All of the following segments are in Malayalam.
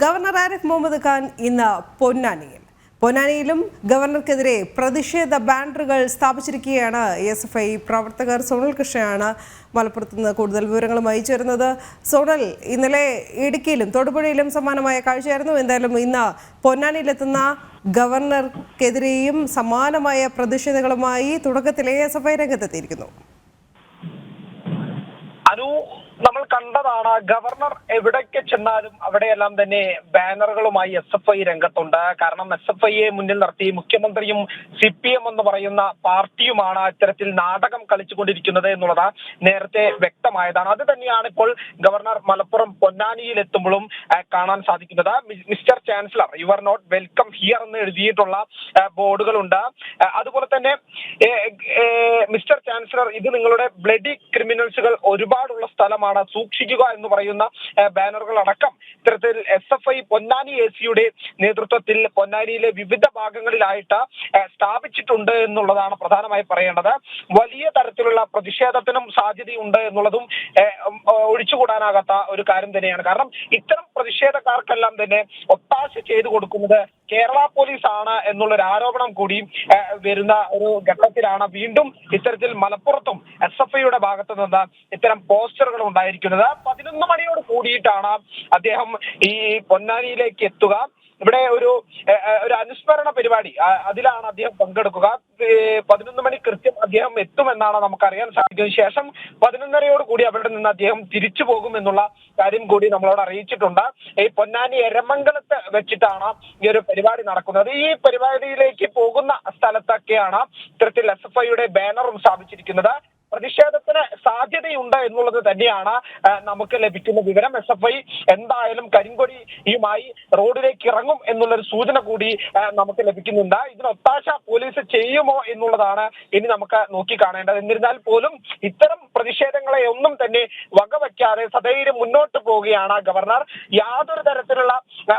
ഗവർണർ ആരിഫ് മുഹമ്മദ് ഖാൻ ഇന്ന് പൊന്നാനിയിൽ. പൊന്നാനിയിലും ഗവർണർക്കെതിരെ പ്രതിഷേധ ബാനറുകൾ സ്ഥാപിച്ചിരിക്കുകയാണ് എസ് എഫ് ഐ പ്രവർത്തകർ. സോണൽ കൃഷ്ണയാണ് മലപ്പുറത്ത് നിന്ന് കൂടുതൽ വിവരങ്ങളുമായി ചേരുന്നത്. സോണൽ ഇന്നലെ ഇടുക്കിയിലും തൊടുപുഴയിലും സമാനമായ കാഴ്ചയായിരുന്നു. എന്തായാലും ഇന്ന് പൊന്നാനിയിലെത്തുന്ന ഗവർണർക്കെതിരെയും സമാനമായ പ്രതിഷേധങ്ങളുമായി തുടക്കത്തിലെ എസ് എഫ് ഐ രംഗത്തെത്തിയിരിക്കുന്നു. നമ്മൾ കണ്ടതാണ് ഗവർണർ എവിടേക്ക് ചെന്നാലും അവിടെയെല്ലാം തന്നെ ബാനറുകളുമായി എസ് എഫ് ഐ രംഗത്തുണ്ട്. കാരണം എസ് എഫ് ഐയെ മുന്നിൽ നിർത്തി മുഖ്യമന്ത്രിയും സി പി എം എന്ന് പറയുന്ന പാർട്ടിയുമാണ് ഇത്തരത്തിൽ നാടകം കളിച്ചുകൊണ്ടിരിക്കുന്നത് എന്നുള്ളത് നേരത്തെ വ്യക്തമായതാണ്. അത് തന്നെയാണ് ഇപ്പോൾ ഗവർണർ മലപ്പുറം പൊന്നാനിയിൽ എത്തുമ്പോഴും കാണാൻ സാധിക്കുന്നത്. Mister chancellor you are not welcome here എന്ന് എഴുതിയിട്ടുള്ള ബോർഡുകളുണ്ട്. അതുപോലെ തന്നെ മിസ്റ്റർ ചാൻസലർ ഇത് നിങ്ങളുടെ ബ്ലഡി ക്രിമിനൽസുകൾ ഒരുപാടുള്ള സ്ഥലമാണ്. സൂക്ഷിക്കുക എന്ന് പറയുന്ന ബാനറുകൾ അടക്കം ഇത്തരത്തിൽ S F I Ponnani A സിയുടെ നേതൃത്വത്തിൽ പൊന്നാനിയിലെ വിവിധ ഭാഗങ്ങളിലായിട്ട് സ്ഥാപിച്ചിട്ടുണ്ട് എന്നുള്ളതാണ് പ്രധാനമായി പറയേണ്ടത്. വലിയ തരത്തിലുള്ള പ്രതിഷേധത്തിനും സാധ്യതയുണ്ട് എന്നുള്ളതും ഒഴിച്ചുകൂടാനാകാത്ത ഒരു കാര്യം തന്നെയാണ്. കാരണം ഇത്തരം പ്രതിഷേധക്കാർക്കെല്ലാം തന്നെ ഒത്താശ ചെയ്തു കൊടുക്കുന്നത് കേരള പോലീസ് ആണ് എന്നുള്ളൊരു ആരോപണം കൂടി വരുന്ന ഒരു ഘട്ടത്തിലാണ് വീണ്ടും ഇത്തരത്തിൽ മലപ്പുറത്തും എസ് എഫ് ഐയുടെ ഭാഗത്തു നിന്ന് ഇത്തരം പോസ്റ്ററുകൾ ഉണ്ടായിരിക്കുന്നത്. പതിനൊന്ന് മണിയോട് കൂടിയിട്ടാണ് അദ്ദേഹം ഈ പൊന്നാനിയിലേക്ക് എത്തുക. ഇവിടെ ഒരു ഒരു അനുസ്മരണ പരിപാടി. അതിലാണ് അദ്ദേഹം പങ്കെടുക്കുക. പതിനൊന്ന് മണി കൃത്യം അദ്ദേഹം എത്തുമെന്നാണ് നമുക്കറിയാൻ സാധിക്കുന്നത്. ശേഷം പതിനൊന്നരയോട് കൂടി അവിടെ നിന്ന് അദ്ദേഹം തിരിച്ചു പോകും എന്നുള്ള കാര്യം കൂടി നമ്മളോട് അറിയിച്ചിട്ടുണ്ട്. ഈ പൊന്നാനി എരമംഗലത്ത് വെച്ചിട്ടാണ് ഈ ഒരു പരിപാടി നടക്കുന്നത്. ഈ പരിപാടിയിലേക്ക് പോകുന്ന സ്ഥലത്തൊക്കെയാണ് ഇത്തരത്തിൽ എസ് എഫ് ഐയുടെ ബാനറും സ്ഥാപിച്ചിരിക്കുന്നത്. പ്രതിഷേധത്തിന് സാധ്യതയുണ്ട് എന്നുള്ളത് തന്നെയാണ് നമുക്ക് ലഭിക്കുന്ന വിവരം. എസ് എഫ് ഐ എന്തായാലും കരിങ്കൊടിയുമായി റോഡിലേക്ക് ഇറങ്ങും എന്നുള്ളൊരു സൂചന കൂടി നമുക്ക് ലഭിക്കുന്നുണ്ട്. ഇതിന് ഒത്താശ പോലീസ് ചെയ്യുമോ എന്നുള്ളതാണ് ഇനി നമുക്ക് നോക്കിക്കാണേണ്ടത് എന്നിരുന്നാൽ പോലും ഇത്തരം പ്രതിഷേധങ്ങളെ ഒന്നും തന്നെ വകവയ്ക്കാതെ സധൈര്യം മുന്നോട്ട് പോവുകയാണ് ഗവർണർ. യാതൊരു തരത്തിലുള്ള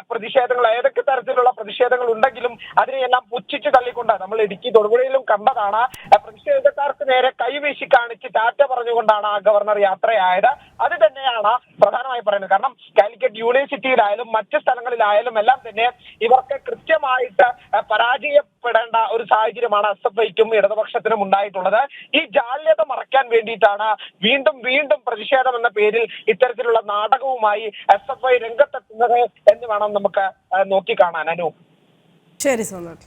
പ്രതിഷേധങ്ങൾ ഏതൊക്കെ തരത്തിലുള്ള പ്രതിഷേധങ്ങൾ ഉണ്ടെങ്കിലും അതിനെയെല്ലാം പുച്ഛിച്ച് തള്ളിക്കൊണ്ട് നമ്മൾ ഇടുക്കി തൊടുപുഴയിലും കണ്ടതാണ് ആ, നേരെ കൈവീശി കാണിച്ച് ടാറ്റ പറഞ്ഞുകൊണ്ടാണ് ആ ഗവർണർ യാത്രയായത്. അത് തന്നെയാണ് പ്രധാനമായി പറയുന്നത്. കാരണം കാലിക്കറ്റ് യൂണിവേഴ്സിറ്റിയിലായാലും മറ്റ് സ്ഥലങ്ങളിലായാലും എല്ലാം തന്നെ ഇവർക്ക് കൃത്യമായിട്ട് പരാജയപ്പെടേണ്ട ഒരു സാഹചര്യമാണ് എസ് എഫ് ഐക്കും ഇടതുപക്ഷത്തിനും ഉണ്ടായിട്ടുള്ളത്. ഈ ജാല്യത മറയ്ക്കാൻ വേണ്ടിയിട്ടാണ് വീണ്ടും വീണ്ടും പ്രതിഷേധം എന്ന പേരിൽ ഇത്തരത്തിലുള്ള നാടകവുമായി എസ് എഫ് ഐ രംഗത്തെത്തുന്നത് എന്ന് വേണം നമുക്ക് നോക്കി നോക്കിക്കാണാൻ അനു. ശരി സോണൽ